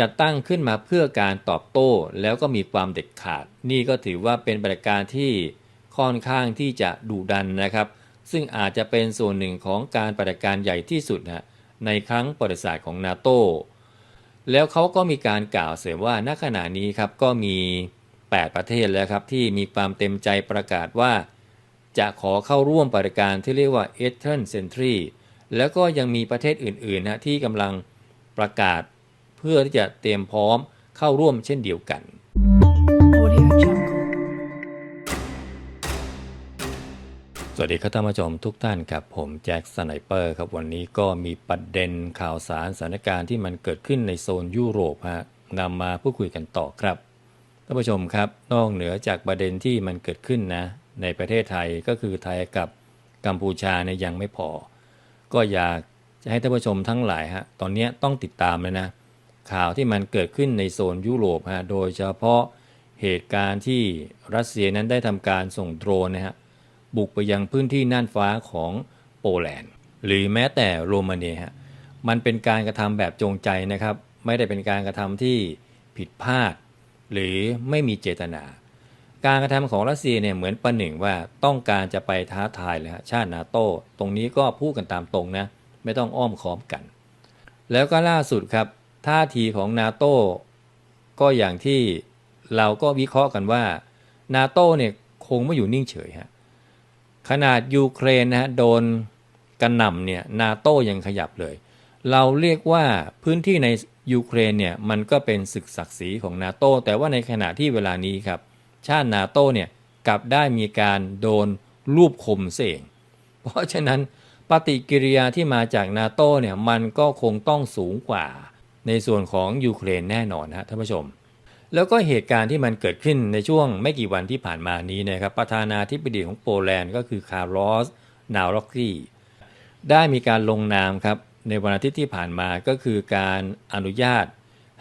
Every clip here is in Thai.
จัดตั้งขึ้นมาเพื่อการตอบโต้แล้วก็มีความเด็ดขาด นี่ก็ถือว่าเป็นปฏิบัติการที่ค่อนข้างที่จะดุดันนะครับ ซึ่งอาจจะเป็นส่วนหนึ่งของการปฏิบัติการใหญ่ที่สุดนะในครั้งประวัติศาสตร์ของนาโตแล้วเขาก็มีการกล่าวเสริมว่าณขณะนี้ครับก็มี 8 ประเทศแล้วครับที่มีความเต็มใจประกาศว่า จะขอเข้าร่วมปฏิบัติการที่เรียกว่า e t e r n Century แล้วก็ยังมีประเทศอื่นๆนะที่กำลังประกาศ พื่อที่จะเตรียมพร้อมเข้าร่วมเช่นเดียวกัน สวัสดีครับท่านผู้ชมทุกท่านครับผมแจ็คสไนเปอร์ครับวันนี้ก็มีประเด็นข่าวสารสถานการณ์ที่มันเกิดขึ้นในโซนยุโรปฮะนำมาพูดคุยกันต่อครับท่านผู้ชมครับ นอกเหนือจากประเด็นที่มันเกิดขึ้นนะ ในประเทศไทยก็คือไทยกับกัมพูชาเนี่ยยังไม่พอ ก็อยากจะให้ท่านผู้ชมทั้งหลายฮะตอนนี้ต้องติดตามเลยนะ ข่าวที่มันเกิดขึ้นในโซนยุโรปฮะโดยเฉพาะเหตุการณ์ที่รัสเซียนั้นได้ทำการส่งโดรนนะฮะบุกไปยังพื้นที่น่านฟ้าของโปแลนด์ หรือแม้แต่โรมาเนียฮะมันเป็นการกระทำแบบจงใจนะครับ ไม่ได้เป็นการกระทำที่ผิดพลาด หรือไม่มีเจตนา การกระทำของรัสเซียเนี่ยเหมือนประหนึ่งว่าต้องการจะไปท้าทายเลยฮะชาตินาโต้ตรงนี้ก็พูดกันตามตรงนะไม่ต้องอ้อมค้อมกัน แล้วก็ล่าสุดครับ ท่าทีของนาโต้ก็อย่างที่เราก็วิเคราะห์กันว่านาโต้เนี่ยคงไม่อยู่นิ่งเฉยฮะขนาดยูเครนนะฮะโดนกระหน่ำเนี่ยนาโต้ยังขยับเลย เราเรียกว่าพื้นที่ในยูเครนเนี่ยมันก็เป็นศึกศักดิ์ศรีของนาโต้แต่ว่าในขณะที่เวลานี้ครับ ชาตินาโต้เนี่ยกลับได้มีการโดนรูปคมเสงเพราะฉะนั้นปฏิกิริยาที่มาจากนาโต้เนี่ยมันก็คงต้องสูงกว่า ในส่วนของยูเครนแน่นอนนะฮะท่านผู้ชม แล้วก็เหตุการณ์ที่มันเกิดขึ้นในช่วงไม่กี่วันที่ผ่านมานี้นะครับประธานาธิบดีของโปแลนด์ก็คือคาร์ลอสนาวร็อกกี้ได้มีการลงนามครับในวันอาทิตย์ที่ผ่านมาก็คือการอนุญาต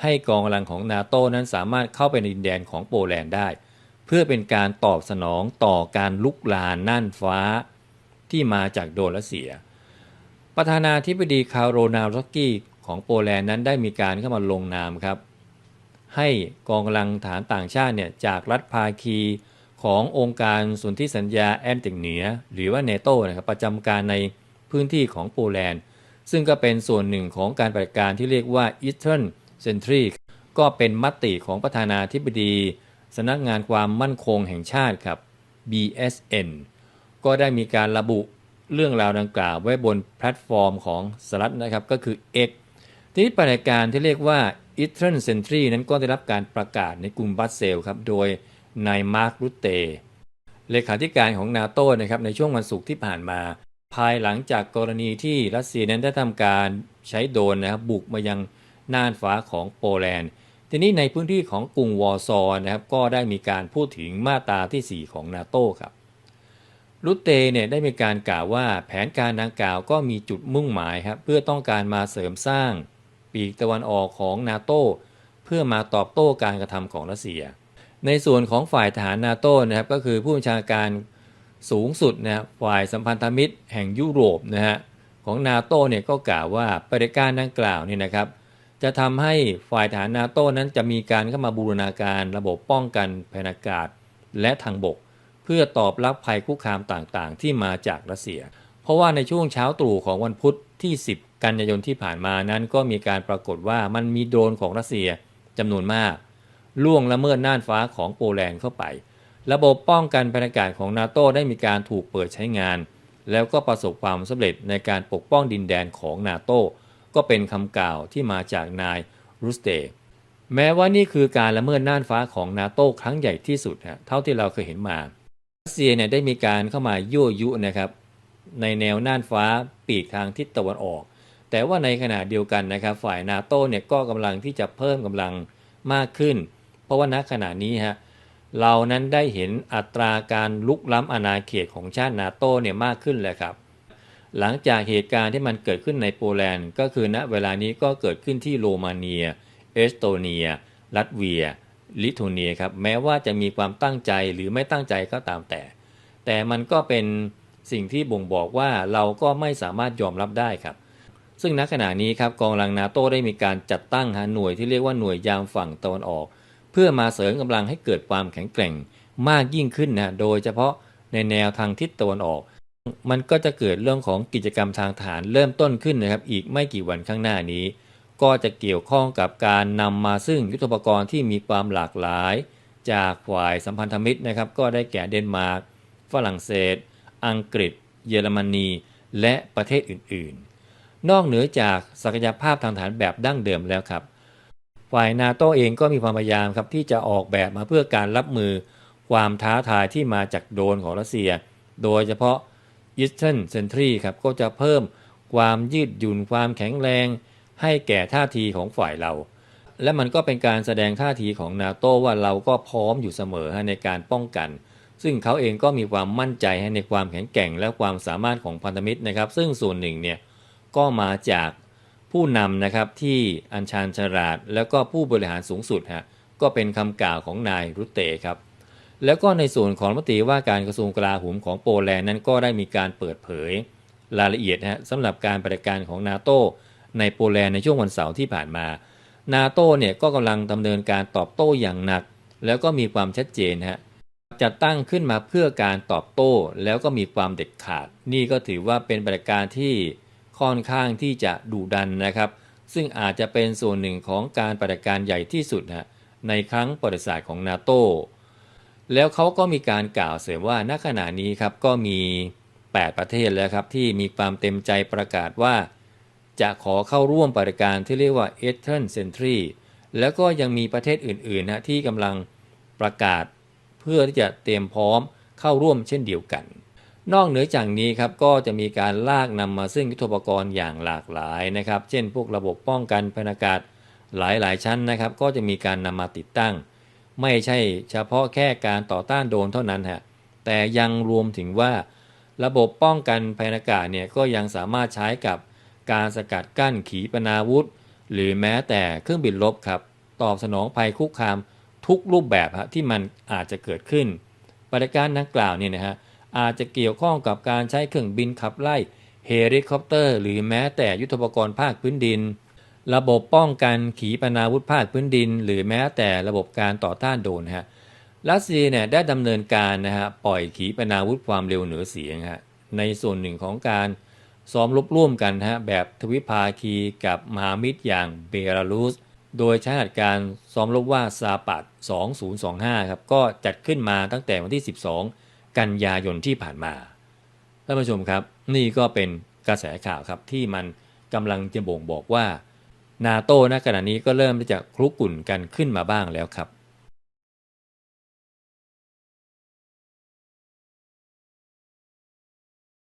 ให้กองกำลังของนาโต้นั้นสามารถเข้าไปในดินแดนของโปแลนด์ได้ เพื่อเป็นการตอบสนองต่อการลุกลานน่านฟ้าที่มาจากโดนรัสเซีย ประธานาธิบดีคาร์โรนาวร็อกกี้ ของโปแลนด์นั้นได้มีการเข้ามาลงนามครับ ให้กองกำลังฐานต่างชาติเนี่ยจากรัฐภาคีขององค์การสนธิสัญญาแอนติกเหนือหรือว่าเนโตนะครับประจำการในพื้นที่ของโปแลนด์ ซึ่งก็เป็นส่วนหนึ่งของการปฏิบัติการที่เรียกว่า Eastern c e n t r y ก็เป็นมติของประธานาธิบดีสำนักงานความมั่นคงแห่งชาติครับ BSN ก็ได้มีการระบุเรื่องราวดังกล่าวไว้บนแพลตฟอร์มของสหรัฐนะครับก็คือ X ทีนี้ปฏิบัติการที่เรียกว่า e t e r n Century นั้นก็ได้รับการประกาศในกรุงบรัสเซลครับโดยนายมาร์ครุตเตเลขาธิการของนาโต้นะครับในช่วงวันศุกร์ที่ผ่านมา ภายหลังจากกรณีที่รัสเซียนั้นได้ทำการใช้โดรนนะครับบุกมายังน่านฟ้าของโปแลนด์ ทีนี้ในพื้นที่ของกรุงวอร์ซอนะครับก็ได้มีการพูดถึงมาตราที่ 4 ของนาโต้ครับรุตเตเนี่ยได้มีการกล่าวว่าแผนการดังกล่าวก็มีจุดมุ่งหมายครับเพื่อต้องการมาเสริมสร้าง ปีกตะวันออกของนาโตเพื่อมาตอบโต้การกระทำของรัสเซีย ในส่วนของฝ่ายทหารนาโตนะครับก็คือผู้บัญชาการสูงสุดนะฝ่ายสัมพันธมิตรแห่งยุโรปนะฮะของนาโตเนี่ยก็กล่าวว่าปฏิการดังกล่าวเนี่ยนะครับ จะทำให้ฝ่ายทหารนาโตนั้นจะมีการเข้ามาบูรณาการระบบป้องกันภายในอากาศและทางบก เพื่อตอบรับภัยคุกคามต่างๆ ที่มาจากรัสเซีย เพราะว่าในช่วงเช้าตรู่ของวันพุธที่ 10 กันยายนที่ผ่านมานั้นก็มีการปรากฏว่ามันมีโดรนของรัสเซียจำนวนมาก ล่วงละเมิดน่านฟ้าของโปแลนด์เข้าไป ระบบป้องกันภายในอากาศของนาโตได้มีการถูกเปิดใช้งาน แล้วก็ประสบความสำเร็จในการปกป้องดินแดนของนาโตก็เป็นคำกล่าวที่มาจากนายรูสเตแม้ว่านี่คือการละเมิดน่านฟ้าของนาโตครั้งใหญ่ที่สุดฮะเท่าที่เราเคยเห็นมารัสเซียเนี่ยได้มีการเข้ามายั่วยุนะครับในแนวน่านฟ้าปีกทางทิศตะวันออก แต่ว่าในขณะเดียวกันนะครับ ฝ่ายนาโตเนี่ยก็กำลังที่จะเพิ่มกำลังมากขึ้น เพราะว่าณขณะนี้ฮะเรานั้นได้เห็นอัตราการลุกล้ำอาณาเขตของชาตินาโตเนี่ยมากขึ้นแล้วครับ หลังจากเหตุการณ์ที่มันเกิดขึ้นในโปแลนด์ ก็คือณเวลานี้ก็เกิดขึ้นที่โรมาเนีย เอสโตเนีย ลัตเวีย ลิทัวเนียครับแม้ว่าจะมีความตั้งใจหรือไม่ตั้งใจก็ตามแต่ แต่มันก็เป็นสิ่งที่บ่งบอกว่าเราก็ไม่สามารถยอมรับได้ครับ ซึ่งณขณะนี้ครับกองกำลังนาโต้ได้มีการจัดตั้งหน่วยที่เรียกว่าหน่วยยามฝั่งตะวันออก เพื่อมาเสริมกำลังให้เกิดความแข็งแกร่งมากยิ่งขึ้นนะโดยเฉพาะในแนวทางทิศตะวันออก มันก็จะเกิดเรื่องของกิจกรรมทางทหารเริ่มต้นขึ้นนะครับอีกไม่กี่วันข้างหน้านี้ ก็จะเกี่ยวข้องกับการนำมาซึ่งยุทธปกรณ์ที่มีความหลากหลาย จากฝ่ายสัมพันธมิตรนะครับก็ได้แก่เดนมาร์กฝรั่งเศส อังกฤษ เยอรมนี และประเทศอื่นๆ นอกเหนือจากศักยภาพทางฐานแบบดั้งเดิมแล้วครับ ฝ่ายนาโตเองก็มีความพยายามครับที่จะออกแบบมาเพื่อการรับมือความท้าทายที่มาจากโดนของรัสเซีย โดยเฉพาะ Eastern Sentry ครับก็จะเพิ่มความยืดหยุ่นความแข็งแรง ให้แก่ท่าทีของฝ่ายเรา และมันก็เป็นการแสดงท่าทีของนาโตว่าเราก็พร้อมอยู่เสมอในการป้องกัน ซึ่งเขาเองก็มีความมั่นใจในความแข็งแกร่งและความสามารถของพันธมิตรนะครับ ซึ่งส่วนหนึ่งเนี่ย ก็มาจากผู้นำนะครับที่อัญชานฉลาด แล้วก็ผู้บริหารสูงสุดฮะก็เป็นคำกล่าวของนายรุตเตครับแล้วก็ในส่วนของรัฐมนตรีว่าการกระทรวงกลาโหมของโปแลนด์นั้นก็ได้มีการเปิดเผยรายละเอียดนะฮะสำหรับการปฏิบัติการของนาโตในโปแลนด์ในช่วงวันเสาร์ที่ผ่านมา นาโตเนี่ยก็กำลังดำเนินการตอบโต้อย่างหนัก แล้วก็มีความชัดเจนฮะจัดตั้งขึ้นมาเพื่อการตอบโต้แล้วก็มีความเด็ดขาด นี่ก็ถือว่าเป็นปฏิบัติการที่ ค่อนข้างที่จะดุดันนะครับ ซึ่งอาจจะเป็นส่วนหนึ่งของการปฏิบัติการใหญ่ที่สุดฮะในครั้งประวัติศาสตร์ของนาโตแล้วเขาก็มีการกล่าวเสริมว่าณขณะนี้ครับก็มี 8 ประเทศแล้วครับที่มีความเต็มใจประกาศว่า จะขอเข้าร่วมปฏิการที่เรียกว่า e t h e r n Century แล้วก็ยังมีประเทศอื่นๆนะที่กำลังประกาศเพื่อที่จะเตรียมพร้อมเข้าร่วมเช่นเดียวกัน นอกเหนือจากนี้ครับก็จะมีการลากนำมาซึ่งยุทโธปกรณ์อย่างหลากหลายนะครับ เช่น พวกระบบป้องกันพยานากาศหลายๆ ชั้นนะครับ ก็จะมีการนำมาติดตั้ง ไม่ใช่เฉพาะแค่การต่อต้านโดนเท่านั้นฮะแต่ยังรวมถึงว่า ระบบป้องกันภัยากาศเนี่ยก็ยังสามารถใช้กับการสกัดกั้นขีปนาวุธ หรือแม้แต่เครื่องบินรบครับตอบสนองภัยคุกคามทุกรูปแบบฮะที่มันอาจจะเกิดขึ้นปฏิการดังกล่าวเนี่ยนะฮะ อาจจะเกี่ยวข้องกับการใช้เครื่องบินขับไล่เฮลิคอปเตอร์ หรือแม้แต่ยุทธปกรณ์ภาคพื้นดิน ระบบป้องกันขีปนาวุธภาคพื้นดิน หรือแม้แต่ระบบการต่อต้านโดรนฮะรัสเซียเนี่ยได้ดำเนินการนะฮะปล่อยขีปนาวุธความเร็วเหนือเสียงฮะในส่วนหนึ่งของการซ้อมรบร่วมกันฮะแบบทวิภาคีกับมหามิตรอย่างเบลารุส โดยใช้หัดการซ้อมรบว่าซาปัด2025 ครับ ก็จัดขึ้นมาตั้งแต่วันที่ 12 กันยายนที่ผ่านมาท่านผู้ชมครับนี่ก็เป็นกระแสข่าวครับที่มันกำลังจะบ่งบอกว่านาโต้ณขณะนี้ก็เริ่มที่จะคลุกกลุ่นกันขึ้นมาบ้างแล้วครับ